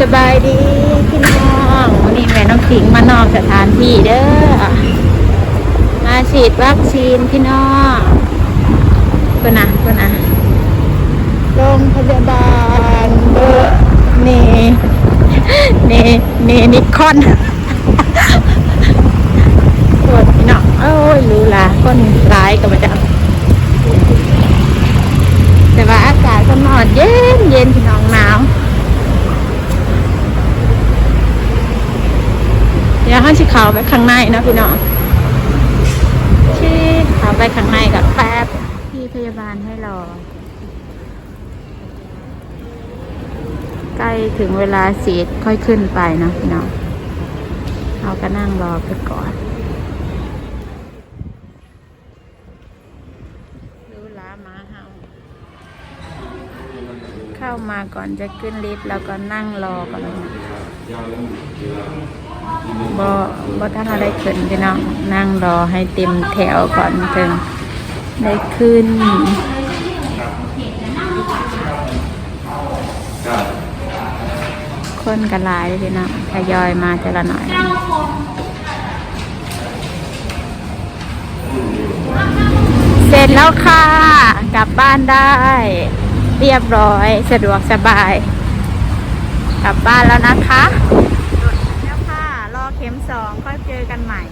สบายดีพี่น้องวันนี้แม่น้องขิงมานอกสถานที่เด้อมาฉีดวัคซีนพี่น้องเพื่อนะเพื่อนะโรงพยาบาลเบอร์เนเนเนนิคอนปวดพี่น้องโอ้ยรู้ละคนร้ายกับมาจับแต่ว่าอากาศก็นอนเย็นเย็นพี่น้องหนาว เดี๋ยวให้ชิเขาไปข้างในนะพี่น้องชิเขาไปข้างในกับแป๊บพี่พยาบาลให้รอ ใกล้ถึงเวลาสีดค่อยขึ้นไปนะพี่น้องเราก็นั่งรอไปก่อนดูล้ามาเฮาเข้ามาก่อนจะขึ้นลิฟต์แล้วก็นั่งรอก่อนนะ บ่บ่ท่านอะไรขึ้นพี่น้องนั่งรอให้เต็มแถวก่อนถึงได้ขึ้นคนกันหลายเลยพี่น้องทยอยมาแต่ละหน่อยเสร็จแล้วค่ะ กลับบ้านได้ เรียบร้อยสะดวกสบาย กลับบ้านแล้วนะคะ สองก็เจอกันใหม่